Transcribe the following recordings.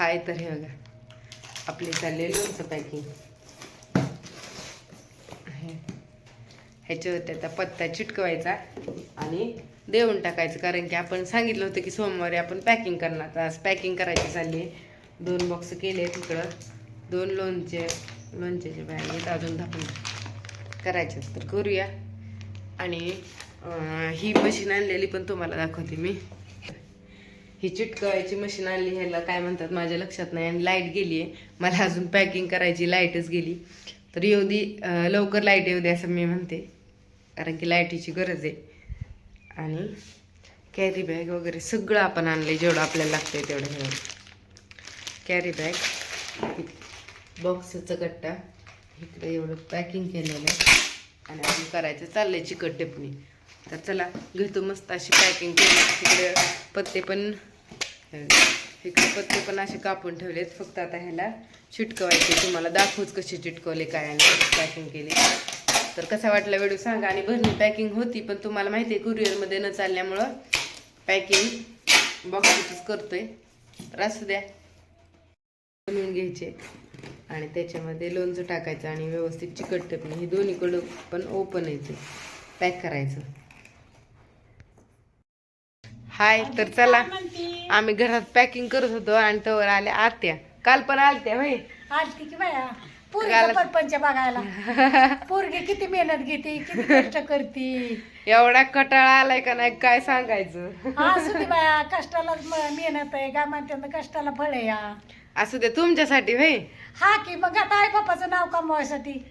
हाय तर हे बघा. आपले चालले लोणचं पॅकिंग ह्याच्यावर त्याचा पत्ता चिटकवायचा आणि देऊन टाकायचं. कारण की आपण सांगितलं होतं की सोमवारी आपण पॅकिंग करणार. आज पॅकिंग करायची चालली दोन बॉक्स केले तिकडं दोन लोणचे लोणच्याचे बॅग आहेत. अजून दाखवून करायचे तर करूया. आणि ही मशीन आणलेली पण तुम्हाला दाखवते मी. ही चिटकवायची मशीन आणली ह्याला काय म्हणतात माझ्या लक्षात नाही. आणि लाइट गेली आहे मला अजून पॅकिंग करायची लाईटच गेली. तर येऊ दे लवकर लाइट येऊ दे असं मी म्हणते. कारण की लाईटीची गरज आहे. आणि कॅरी बॅग वगैरे सगळं आपण आणलं जेवढं आपल्याला लागतं आहे तेवढं घेऊन. कॅरी बॅग बॉक्सचा गट्टा इकडे एवढं पॅकिंग केलेलं आहे. आणि आपण करायचं चाललंय चिकट टिपणी. तर चला घेतो मस्त अशी पॅकिंग केली. तिकडे पत्ते पण हे पत्ते पण असे कापून ठेवलेत. फक्त आता ह्याला चिटकवायचे. तुम्हाला दाखवूच कसे चिटकवले काय आणि पॅकिंग केली. तर कसा वाटला व्हिडिओ सांगा. आणि भरणी पॅकिंग होती पण तुम्हाला माहिती आहे कुरिअरमध्ये न चालल्यामुळं पॅकिंग बॉक्सच करतोय. तर असू द्या. बनवून घ्यायचे. आणि त्याच्यामध्ये लोणचं टाकायचं आणि व्यवस्थित चिकट टेपणे हे दोन्हीकडं पण ओपन यायचं पॅक करायचं. हाय तर चला. आम्ही घरात पॅकिंग करत होतो आणि तवर आल्या आत्या. काल पण आलत्या होय? आलती की बाया. पोरगी गाला- परपंच बघायला. पोरगी किती मेहनत घेते किती कष्ट करते. एवढा कटाळा आलाय का नाही काय सांगायचं? असू दे बाया कष्टाला मेहनत आहे काय म्हणते कष्टाला फळ आहे या. असू दे तुमच्यासाठी होय? हा की मग आता आई बापाचं नाव कमवायसाठी.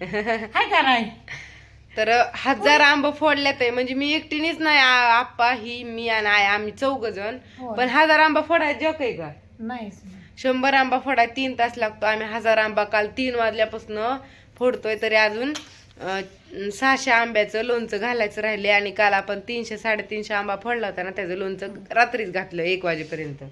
हाय का नाही? तर हजार आंब फोडल्यात आहे. म्हणजे मी एकटीनेच नाही आ- आप्पा ही मी आणि आई आम्ही चौघ जण. पण हजार आंबा फोडायचं जोक आहे का? नाही शंभर आंबा फोडाय तीन तास लागतो. आम्ही हजार आंबा काल तीन वाजल्यापासून फोडतोय तरी अजून अं, सहाशे आंब्याचं लोणचं घालायचं राहिले आणि काल आपण तीनशे साडेतीनशे आंबा फोडला होता ना त्याचं लोणचं रात्रीच घातलं एक वाजेपर्यंत.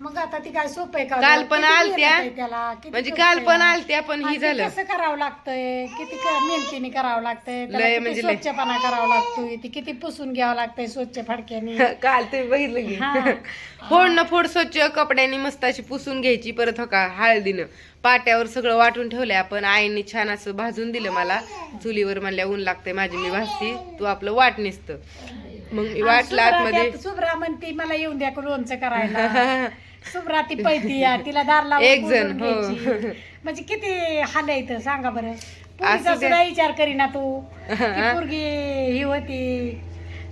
मग आता ती काय सोपं आहे का? काल? पण किती आलत्या. मेहनत आहे त्याला? किती म्हणजे कष्ट काल आहे पण. आलत्या पण ही आणि ते झालं कसं करावं लागतंय? किती क- मेहनतीने करावं लागतंय? त्याला लय किती म्हणजे लय. स्वच्छपणा करावा लागतोय? ती किती पुसून घ्यावं लागतंय स्वच्छ फडक्याने? काल तुम्ही बघितलं की. हा. फोड न फोड स्वच्छ कपड्यांनी मस्त अशी पुसून घ्यायची परत हो का हळदीनं. पाट्यावर सगळं वाटून ठेवलंय आपण. आईने छान असं भाजून दिलं मला. चुलीवर म्हणल्या ऊन लागतंय माझी मी भाजती. तू आपलं वाट निसत. मग वाटलं आतमध्ये सुभ्रा म्हणती मला येऊन द्या लोणचं करायला सुभ्रा ती पैती या तिला दार लावून एक जण, हो. घ्यायची. म्हणजे किती हाल इथं सांगा बरं पोरीचा असू दे. सुद्धा विचार करीना तू ती पोरगी ही होती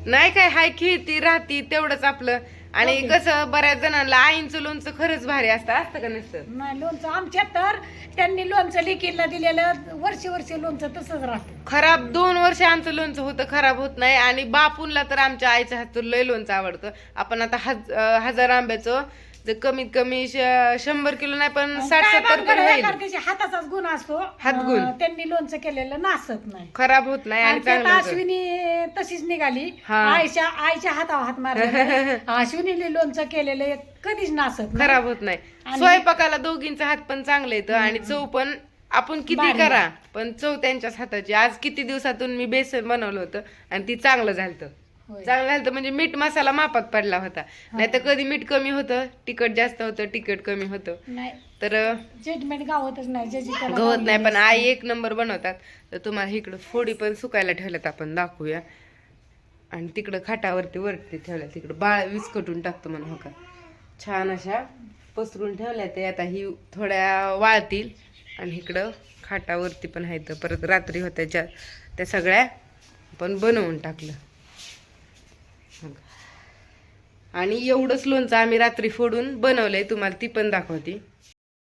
नाही काय हाय खेळती राहती तेवढंच आपलं आणि. कसं बऱ्याच जणांना आईंचं लोणचं खरंच भारी असतं असतं का नसतं? नाही लोणचं आमच्यात तर त्यांनी लोणचं लिकीला दिलेलं वर्षी वर्षी लोणचं तसंच राहतं. खराब दोन वर्ष आमचं लोणचं होतं खराब होत नाही. आणि बापूंला तर आमच्या आईच्या हातून लय लोणचं आवडतं. आपण आता हज अं, हजार आंब्याचं जर कमीत कमी श- शंभर किलो नाही पण साठ काय सत्तर तरी होईल हाताचाच गुण असतो हातगुण. अं, त्यांनी लोणचं केलेलं नासत नाही खराब होत नाही आणि आणि त्यात चांगलं होतं. अश्विनी तशीच निघाली हा. आईच्या आईच्या हातावर हात मारला अश्विनीने लोणचं केलेलं कधीच नासत नाही. खराब होत नाही आणि- स्वयंपाकाला दोघींचा हात पण चांगले येतं आणि चव पण आपण किती भारी. करा पण चव त्यांच्याच हाताची आज किती दिवसातून मी बेसन बनवलं होतं आणि ती चांगलं झालं. चांगलं झालं म्हणजे मीठ मसाला मापात पडला होता. नाही तर कधी मीठ कमी होतं तिखट जास्त होतं तिखट कमी होतं. तर गावतच नाही गवत नाही पण आई एक नंबर बनवतात. तर तुम्हाला इकडं फोडी पण सुकायला ठेवल्यात आपण दाखवूया. आणि तिकडं खाटावरती वरती ठेवल्या तिकडं बाळ विस्कटून टाकतो म्हणून हो का? छान अशा पसरून ठेवल्या ते. आता ही थोड्या वाळतील. आणि इकडं खाटावरती पण आहेत. परत रात्री होत्या ज्या त्या सगळ्या पण बनवून टाकलं. आणि एवढंच लोणचं आम्ही रात्री फोडून बनवलंय तुम्हाला ती पण दाखवते.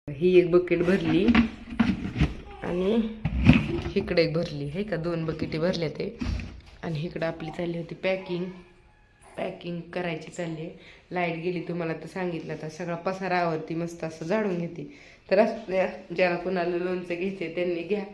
ही एक बकेट भरली. आणि इकडे एक भरली हे का? दोन बकेटी भरल्या ते. आणि इकडं आपली चालली होती पॅकिंग पॅकिंग करायची चालली आहे. लाइट गेली तुम्हाला तर सांगितलं तर सगळा पसारा आवडती मस्त असं झाडून घेते. तर असं ज्याला कोणाला लोणचं घ्यायचे त्यांनी घ्या.